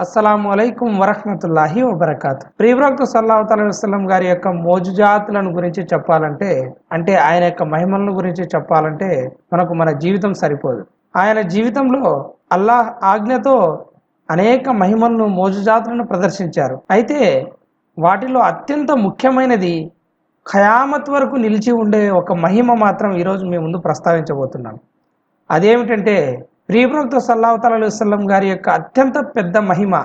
అస్సలం అయికం వరహమతుల్లాహి వబర్కాత్. ప్రియవ్రక్త సల్లాహు తలవిస్లం గారి యొక్క మోజుజాతులను గురించి చెప్పాలంటే అంటే ఆయన యొక్క మహిమలను గురించి చెప్పాలంటే మనకు మన జీవితం సరిపోదు. ఆయన జీవితంలో అల్లాహ్ ఆజ్ఞతో అనేక మహిమలను మోజుజాతులను ప్రదర్శించారు. అయితే వాటిలో అత్యంత ముఖ్యమైనది ఖయామత్ వరకు నిలిచి ఉండే ఒక మహిమ మాత్రం ఈరోజు మీ ముందు ప్రస్తావించబోతున్నాను. అదేమిటంటే ప్రియప్రవక్త సల్లాహతాల వసల్లం గారి యొక్క అత్యంత పెద్ద మహిమ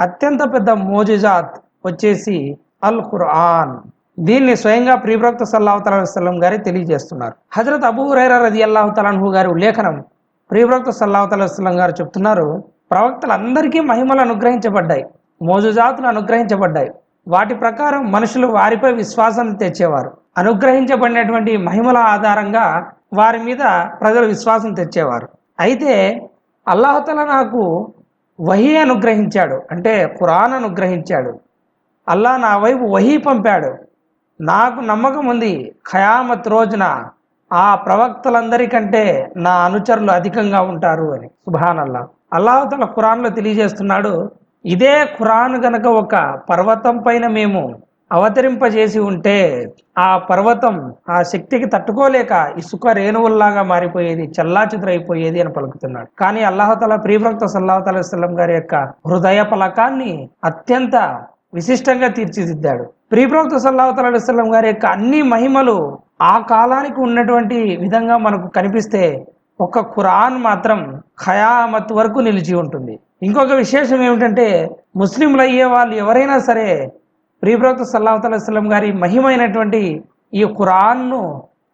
అత్యంత పెద్ద మోజిజాత్ వచ్చేసి అల్ ఖురాన్ దీన్ని స్వయంగా ప్రియప్రవక్త సల్లాహతాల వసల్లం గారి తెలియజేస్తున్నారు. హజరత్ అబూ హురైరా రది అల్లాహు గారి ఉల్లేఖనం ప్రియప్రవక్త సల్లాహతాల వసల్లం గారు చెప్తున్నారు ప్రవక్తలందరికీ మహిమలు అనుగ్రహించబడ్డాయి మోజుజాతులు అనుగ్రహించబడ్డాయి. వాటి ప్రకారం మనుషులు వారిపై విశ్వాసం తెచ్చేవారు. అనుగ్రహించబడినటువంటి మహిమల ఆధారంగా వారి మీద ప్రజలు విశ్వాసం తెచ్చేవారు. అయితే అల్లాహతల నాకు వహి అనుగ్రహించాడు. అంటే ఖురాన్ అనుగ్రహించాడు. అల్లా నా వైపు వహీ పంపాడు. నాకు నమ్మకం ఉంది. ఖయామత్ రోజున ఆ ప్రవక్తలందరికంటే నా అనుచరులు అధికంగా ఉంటారు అని. సుభాన్ అల్లా అల్లాహతల ఖురాన్లో తెలియజేస్తున్నాడు ఇదే ఖురాన్ గనక ఒక పర్వతం పైన మేము అవతరింపజేసి ఉంటే ఆ పర్వతం ఆ శక్తికి తట్టుకోలేక ఇసుక రేణువుల్లాగా మారిపోయేది చల్లాచిద్రైపోయేది అని పలుకుతున్నాడు. కానీ అల్లాహతల ప్రియభక్త సల్లాహతలం గారి యొక్క హృదయ పలకాన్ని అత్యంత విశిష్టంగా తీర్చిదిద్దాడు. ప్రియప్రవక్త సల్లాహతలం గారి యొక్క అన్ని మహిమలు ఆ కాలానికి ఉన్నటువంటి విధంగా మనకు కనిపిస్తే ఒక ఖురాన్ మాత్రం ఖయామత్ వరకు నిలిచి ఉంటుంది. ఇంకొక విశేషం ఏమిటంటే ముస్లింలు అయ్యే వాళ్ళు ఎవరైనా సరే ప్రియప్రవక్త సల్లాహతలం గారి మహిమైనటువంటి ఈ ఖురాన్ను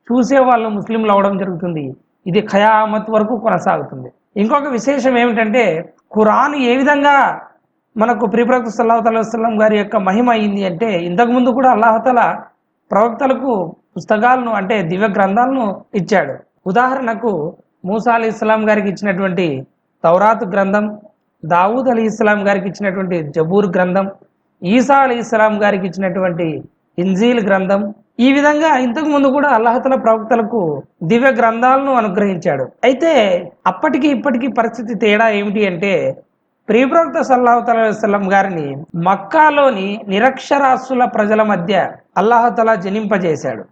చూసే వాళ్ళు ముస్లింలు అవడం జరుగుతుంది. ఇది ఖయామత్ వరకు కొనసాగుతుంది. ఇంకొక విశేషం ఏమిటంటే ఖురాన్ ఏ విధంగా మనకు ప్రియప్రవక్త సల్లాహతలం గారి యొక్క మహిమ అయింది అంటే ఇంతకుముందు కూడా అల్లాహతల ప్రవక్తలకు పుస్తకాలను అంటే దివ్య గ్రంథాలను ఇచ్చాడు. ఉదాహరణకు మూసా అలీ ఇస్లాం గారికి ఇచ్చినటువంటి తౌరాత్ గ్రంథం దావూద్ అలీ ఇస్లాం గారికి ఇచ్చినటువంటి జబూర్ గ్రంథం ఈసా అలీ ఇస్లాం గారికి ఇచ్చినటువంటి ఇంజీల్ గ్రంథం ఈ విధంగా ఇంతకు ముందు కూడా అల్లహతల ప్రవక్తలకు దివ్య గ్రంథాలను అనుగ్రహించాడు. అయితే అప్పటికి ఇప్పటికీ పరిస్థితి తేడా ఏమిటి అంటే ప్రియప్రవక్త సల్లాహతలం గారిని మక్కాలోని నిరక్షరాస్యుల ప్రజల మధ్య అల్లాహతల జనింపజేశాడు.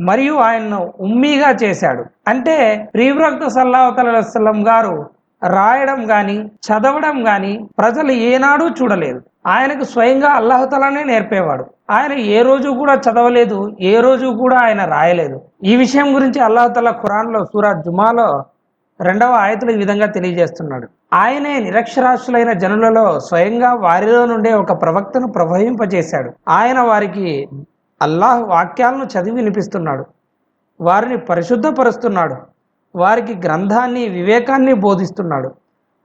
మరియు ఆయన్ను ఉమ్మీగా చేశాడు. అంటే ప్రియప్రవక్త సల్లాహతలం గారు రాయడం గాని చదవడం గాని ప్రజలు ఏనాడూ చూడలేదు. ఆయనకు స్వయంగా అల్లాహతలానే నేర్పేవాడు. ఆయన ఏ రోజు కూడా చదవలేదు ఏ రోజు కూడా ఆయన రాయలేదు. ఈ విషయం గురించి అల్లాహతల ఖురాన్లో సూరా జుమాలో రెండవ ఆయతలు ఈ విధంగా తెలియజేస్తున్నాడు. ఆయనే నిరక్షరాస్యులైన జనులలో స్వయంగా వారిలో నుండే ఒక ప్రవక్తను ప్రవహింపజేశాడు ఆయన వారికి అల్లాహ్ వాక్యాలను చదివి వినిపిస్తున్నాడు. వారిని పరిశుద్ధపరుస్తున్నాడు. వారికి గ్రంథాన్ని వివేకాన్ని బోధిస్తున్నాడు.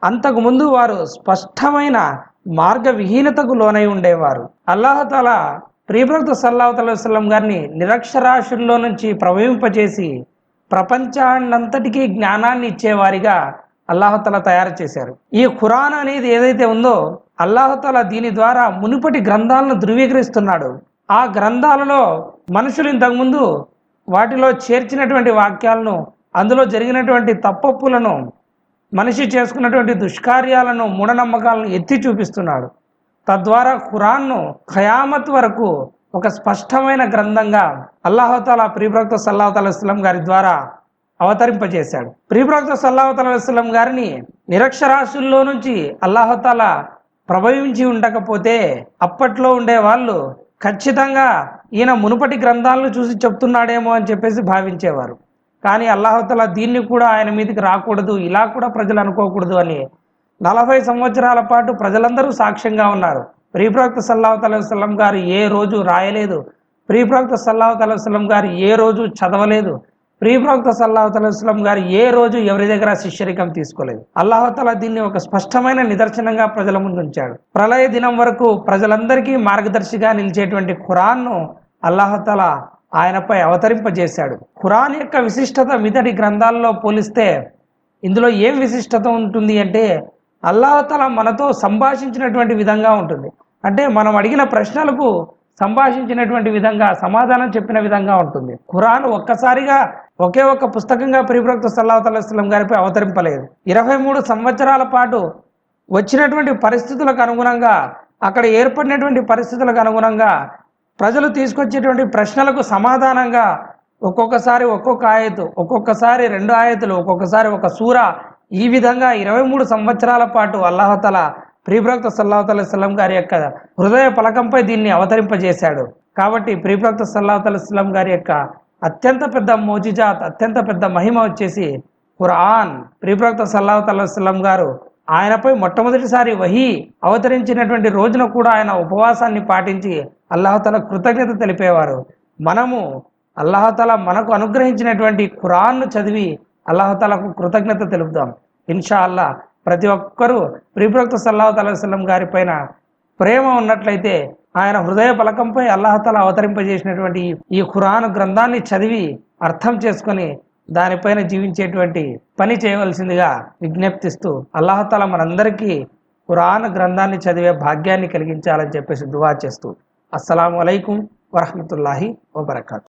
అంతకుముందు వారు స్పష్టమైన మార్గ విహీనతకు లోనై ఉండేవారు. అల్లాహతాల ప్రియభక్త సల్లాహతలం గారిని నిరక్షరాశుల్లో నుంచి ప్రవహింపచేసి ప్రపంచాన్నంతటికీ జ్ఞానాన్ని ఇచ్చేవారిగా అల్లాహతల తయారు చేశారు. ఈ ఖురాన్ అనేది ఏదైతే ఉందో అల్లాహతల దీని ద్వారా మునుపటి గ్రంథాలను ధృవీకరిస్తున్నాడు. ఆ గ్రంథాలలో మనుషులు ఇంతకుముందు వాటిలో చేర్చినటువంటి వాక్యాలను అందులో జరిగినటువంటి తప్పప్పులను మనిషి చేసుకున్నటువంటి దుష్కార్యాలను మూఢనమ్మకాలను ఎత్తి చూపిస్తున్నాడు. తద్వారా ఖురాన్ను ఖయామత్ వరకు ఒక స్పష్టమైన గ్రంథంగా అల్లాహతాల ప్రియప్రవక్త సల్లాహతలం గారి ద్వారా అవతరింపజేశాడు. ప్రియప్రవక్త సల్లాహతలం గారిని నిరక్షరాశుల్లో నుంచి అల్లాహతాల ప్రభవించి ఉండకపోతే అప్పట్లో ఉండే వాళ్ళు ఖచ్చితంగా ఈయన మునుపటి గ్రంథాలను చూసి చెప్తున్నాడేమో అని చెప్పేసి భావించేవారు. కానీ అల్లాహతల దీన్ని కూడా ఆయన మీదకి రాకూడదు ఇలా కూడా ప్రజలు అనుకోకూడదు అని నలభై సంవత్సరాల పాటు ప్రజలందరూ సాక్ష్యంగా ఉన్నారు. ప్రియప్రవక్త సల్లాహు అలైవలం గారు ఏ రోజు రాయలేదు. ప్రియప్రవక్త సల్లాహు అలైవలం గారు ఏ రోజు చదవలేదు. ప్రియప్రవక్త సల్లాహు అలైవలం గారు ఏ రోజు ఎవరి దగ్గర శిష్యరికం తీసుకోలేదు. అల్లాహతల దీన్ని ఒక స్పష్టమైన నిదర్శనంగా ప్రజల ముందు ఉంచాడు. ప్రళయ దినం వరకు ప్రజలందరికీ మార్గదర్శిగా నిలిచేటువంటి ఖురాన్ను అల్లాహతల ఆయనపై అవతరింపజేశాడు. ఖురాన్ యొక్క విశిష్టత మిగతాటి గ్రంథాల్లో పోలిస్తే ఇందులో ఏం విశిష్టత ఉంటుంది అంటే అల్లాహతల మనతో సంభాషించినటువంటి విధంగా ఉంటుంది. అంటే మనం అడిగిన ప్రశ్నలకు సంభాషించినటువంటి విధంగా సమాధానం చెప్పిన విధంగా ఉంటుంది. ఖురాన్ ఒక్కసారిగా ఒకే ఒక్క పుస్తకంగా ప్రియప్రవక్త సల్లాహతలం గారిపై అవతరింపలేదు. ఇరవై మూడు సంవత్సరాల పాటు వచ్చినటువంటి పరిస్థితులకు అనుగుణంగా అక్కడ ఏర్పడినటువంటి పరిస్థితులకు అనుగుణంగా ప్రజలు తీసుకొచ్చేటువంటి ప్రశ్నలకు సమాధానంగా ఒక్కొక్కసారి ఒక్కొక్క ఆయతు ఒక్కొక్కసారి రెండు ఆయతులు ఒక్కొక్కసారి ఒక సూర ఈ విధంగా ఇరవై మూడు సంవత్సరాల పాటు అల్లాహతల ప్రియప్రక్త సల్లాహత్ సల్లం గారి యొక్క హృదయ పలకంపై దీన్ని అవతరింపజేశాడు. కాబట్టి ప్రియప్రక్త సల్లాహతల సల్లం గారి యొక్క అత్యంత పెద్ద మోజిజాత్ అత్యంత పెద్ద మహిమ వచ్చేసి ఖురాన్ ప్రియప్రక్త సల్లాహతల సల్లం గారు ఆయనపై మొట్టమొదటిసారి వహీ అవతరించినటువంటి రోజున కూడా ఆయన ఉపవాసాన్ని పాటించి అల్లాహతల కృతజ్ఞత తెలిపేవారు. మనము అల్లాహతల మనకు అనుగ్రహించినటువంటి ఖురాన్ను చదివి అల్లాహతలకు కృతజ్ఞత తెలుపుదాం. ఇన్షా అల్లా ప్రతి ఒక్కరూ ప్రిప్రక్త సల్లాహత్ అలైవలం గారి పైన ప్రేమ ఉన్నట్లయితే ఆయన హృదయ పలకంపై అల్లాహతల అవతరింపజేసినటువంటి ఈ- ఈ ఖురాన్ గ్రంథాన్ని చదివి అర్థం చేసుకొని దానిపైన జీవించేటువంటి పని చేయవలసిందిగా విజ్ఞప్తిస్తూ అల్లాహతల మనందరికీ ఖురాన్ గ్రంథాన్ని చదివే భాగ్యాన్ని కలిగించాలని చెప్పేసి దువా చేస్తూ అస్సలం అయికం వరహమతుల్లాహి వబర్కాతు.